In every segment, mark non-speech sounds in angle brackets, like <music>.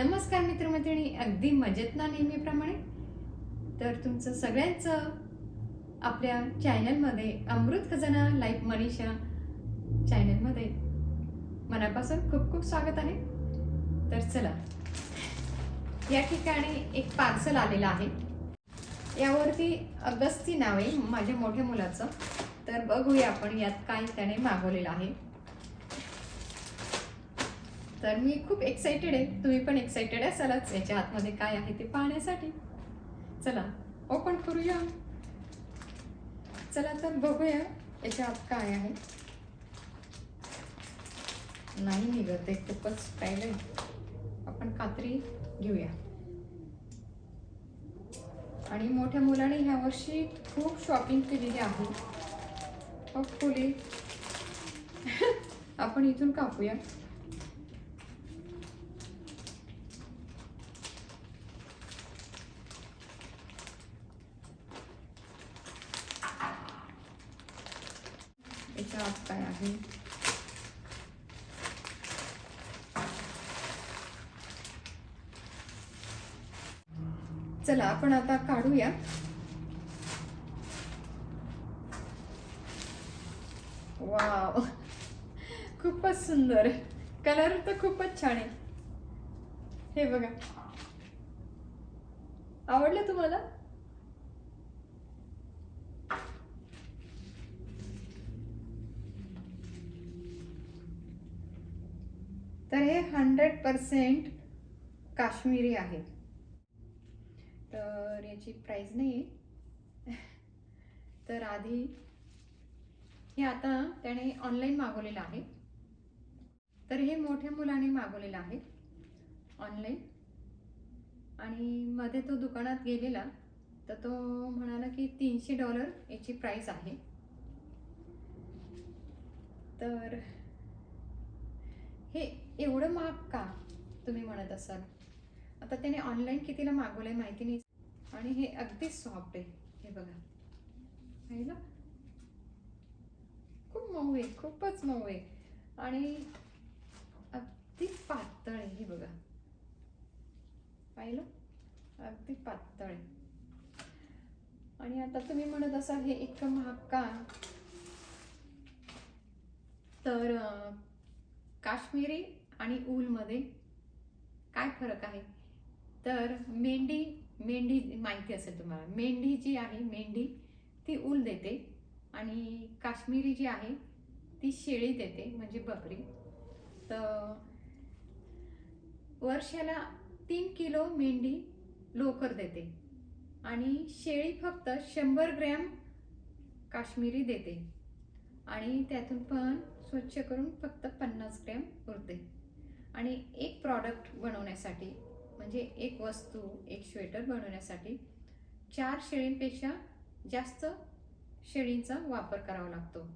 नमस्कार मित्रमैत्रिणी अगदी मजेत ना नेहमीप्रमाणे? तर तुमचं सगळ्यांचं आपल्या चॅनलमध्ये अमृत खजाना लाईफ मनीषा चॅनलमध्ये मनापासून खूप खूप स्वागत आहे. तर चला या ठिकाणी एक पार्सल आलेलं आहे. यावरती अगस्ती नाव आहे माझ्या मोठ्या मुलाचं. तर बघूया आपण यात काय त्याने मागवलेलं आहे. तर मी खूप एक्सायटेड आहे. तुम्ही पण एक्साइटेड असालच. याच्या आतमध्ये काय आहे ते पाहण्यासाठी. चला ओपन करूया. चला तर बघूया याच्या आत काय आहे. नाही निघत आहे खूपच पाहिलं आहे. आपण कात्री घेऊया. आणि मोठ्या मुलाने ह्या वर्षी खूप शॉपिंग केलेली आहे. होपफुली <laughs> आपण इथून कापूया. याच्या काय आहे चला आपण आता काढूया. वाव. खूपच सुंदर. कलर तर खूपच छान आहे. हे बघा. आवडलं तुम्हाला तर हे हंड्रेड पर्सेंट काश्मीरी आहे. तर याची प्राईज नाही आहे. <laughs> तर आधी हे आता त्याने ऑनलाईन मागवलेलं आहे. तर हे मोठ्या मुलाने मागवलेलं आहे ऑनलाईन आणि मध्ये तो दुकानात गेलेला तर तो म्हणाला की तीनशे डॉलर याची प्राईस आहे. तर हे एवढं महाग का? तुम्ही म्हणत असाल. आता त्याने ऑनलाईन कितीला मागवलं आहे माहिती नाही. आणि हे अगदी सॉफ्ट आहे. हे बघा. पाहिलं खूप मऊ आहे. खूपच मऊ आहे. आणि अगदी पातळ आहे. हे बघा. पाहिलं? अगदी पातळ आहे. आणि आता तुम्ही म्हणत असाल हे इतकं महाग का? तर काश्मीरी आणि ऊलमध्ये काय फरक आहे? तर मेंढी मेंढी माहिती असेल तुम्हाला. मेंढी जी आहे मेंढी ती ऊल देते आणि काश्मीरी जी आहे ती शेळी देते म्हणजे बकरी. तर वर्षाला तीन किलो मेंढी लोकर देते आणि शेळी फक्त शंभर ग्रॅम काश्मीरी देते आणि त्यातून पण स्वच्छ करून फक्त पन्नास ग्रॅम उरते. आणि एक प्रॉडक्ट बनवण्यासाठी म्हणजे एक वस्तू एक स्वेटर बनवण्यासाठी चार शेळींपेक्षा जास्त शेळींचा वापर करावा लागतो.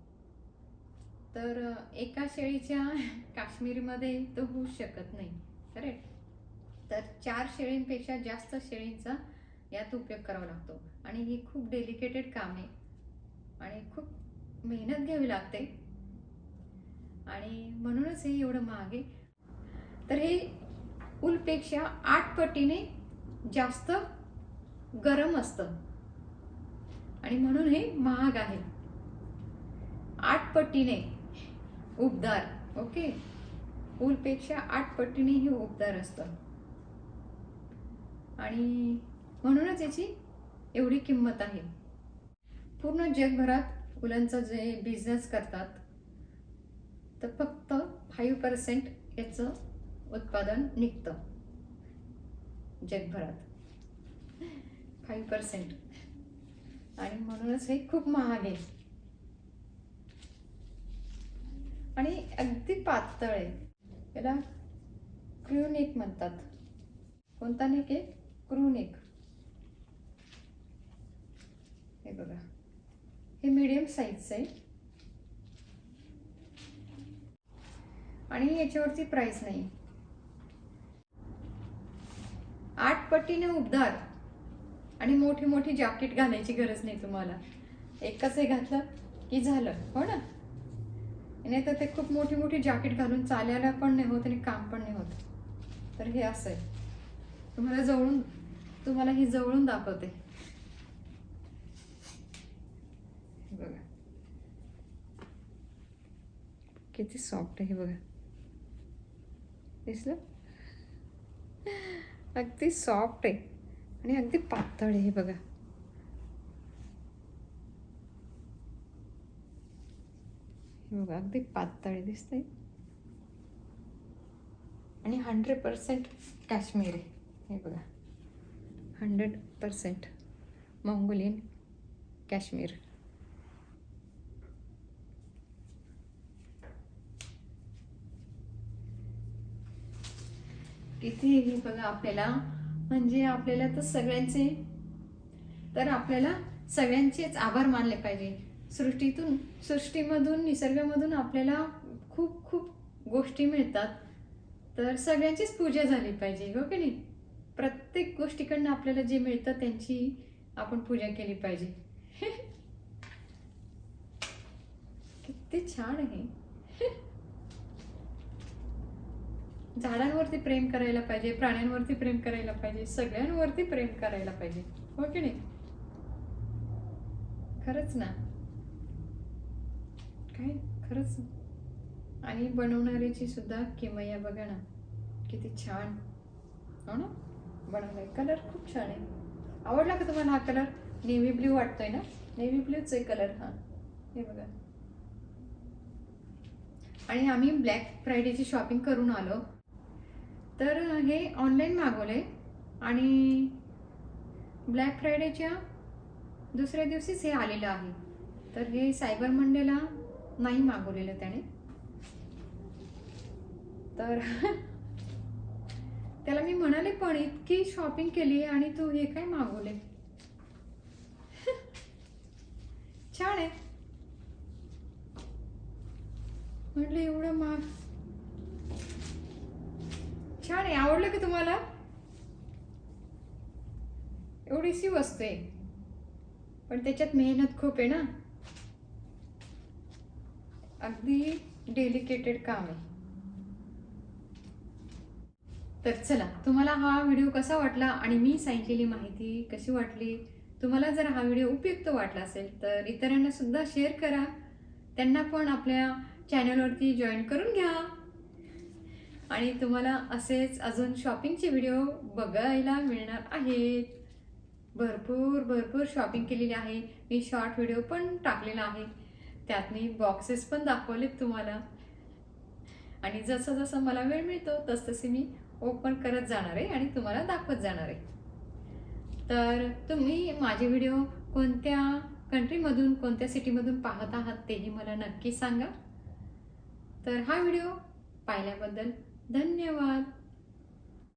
तर एका शेळीच्या <laughs> काश्मीरमध्ये तो होऊ शकत नाही करेक्ट तर चार शेळींपेक्षा जास्त शेळींचा यात उपयोग करावा लागतो. आणि ही खूप डेलिकेटेड काम आहे. आणि खूप मेहनत घ्यावी लागते. आणि म्हणूनच हे एवढं महाग आहे. तर हे उलपेक्षा आठ पटीने जास्त गरम असतं. आणि म्हणून हे महाग आहे. आठ पटीने उबदार ओके? उलपेक्षा आठ पटीने हे उबदार असतं. आणि म्हणूनच याची एवढी किंमत आहे. पूर्ण जगभरात उलांचा जे बिझनेस करतात तर फक्त फाईव्ह पर्सेंट याचं उत्पादन निघतं. जगभरात. फाईव्ह पर्सेंट आणि म्हणूनच हे खूप महाग आहे. आणि अगदी पातळ आहे. याला क्रूनेक म्हणतात. कोणता नेक आहे? क्रूनेक. हे बघा. हे मीडियम साईजचं आहे. आणि याच्यावरती प्राईस नाही. आठ पट्टीने उबदार आणि मोठी मोठी जॅकेट घालायची गरज नाही तुम्हाला. एकच हे घातलं की झालं हो ना? नाही तर ते खूप मोठी मोठी जॅकेट घालून चालायला पण नाही होत आणि काम पण नाही होत. तर हे असं आहे. तुम्हाला जवळून तुम्हाला ही जवळून दाखवते. बघा. किती सॉफ्ट आहे हे बघा. दिसलं? अगदी सॉफ्ट आहे. आणि अगदी पातळ आहे हे बघा. हे बघा अगदी पातळ आहे आणि हंड्रेड पर्सेंट काश्मीर आहे. हे बघा. Hundred percent Mongolian Kashmir. इथे हे बघा आपल्याला. म्हणजे आपल्याला तर सगळ्यांचे तर आपल्याला सगळ्यांचेच आभार मानले पाहिजे. सृष्टीतून सृष्टीमधून निसर्गामधून आपल्याला खूप खूप गोष्टी मिळतात. तर सगळ्यांचीच पूजा झाली पाहिजे हो की नाही? प्रत्येक गोष्टीकडनं आपल्याला जे मिळतं त्यांची आपण पूजा केली पाहिजे. <laughs> किती छान आहे. झाडांवरती प्रेम करायला पाहिजे प्राण्यांवरती प्रेम करायला पाहिजे सगळ्यांवरती प्रेम करायला पाहिजे. हो की नाही? खरंच ना? काय? खरंच? आणि बनवणाऱ्याची सुद्धा किमया बघा ना. किती छान. हो ना? बनवलाय. कलर खूप छान आहे. आवडला का तुम्हाला हा कलर नेव्ही ब्ल्यू वाटतोय ना? नेव्ही ब्ल्यूच आहे कलर हा. हे बघा. आणि आम्ही ब्लॅक फ्रायडेची शॉपिंग करून आलो. तर हे ऑनलाईन मागवले आणि ब्लॅक फ्रायडेच्या दुसऱ्या दिवशीच हे आलेलं आहे. तर हे सायबर मंडेला नाही मागवलेलं त्याने. तर <laughs> त्याला मी म्हणाले पण इतकी शॉपिंग केली आणि तू हे काय मागवले छान आहे म्हटलं एवढं महाग छान आहे. आवडलं का तुम्हाला? एवढीशी वस्तू आहे. पण त्याच्यात मेहनत खूप आहे ना. अगदी डेलिकेटेड काम आहे. तर चला तुम्हाला हा व्हिडिओ कसा वाटला आणि मी सांगितलेली माहिती कशी वाटली? तुम्हाला जर हा व्हिडिओ उपयुक्त वाटला असेल तर इतरांना सुद्धा शेअर करा. त्यांना पण आपल्या चॅनलवरती जॉईन करून घ्या. आणि तुम्हाला असेच अजून शॉपिंगचे व्हिडिओ बघायला मिळणार आहेत. भरपूर भरपूर शॉपिंग केलेली आहे. मी शॉर्ट व्हिडिओ पण टाकलेला आहे. त्यात मी बॉक्सेस पण दाखवलेत तुम्हाला. आणि जसं जसं मला वेळ मिळतो तसतसे मी ओपन करत जाणार आहे आणि तुम्हाला दाखवत जाणार आहे. तर तुम्ही माझे व्हिडिओ कोणत्या कंट्रीमधून कोणत्या सिटीमधून पाहत आहात तेही मला नक्की सांगा. तर हा व्हिडिओ पाहिल्याबद्दल धन्यवाद.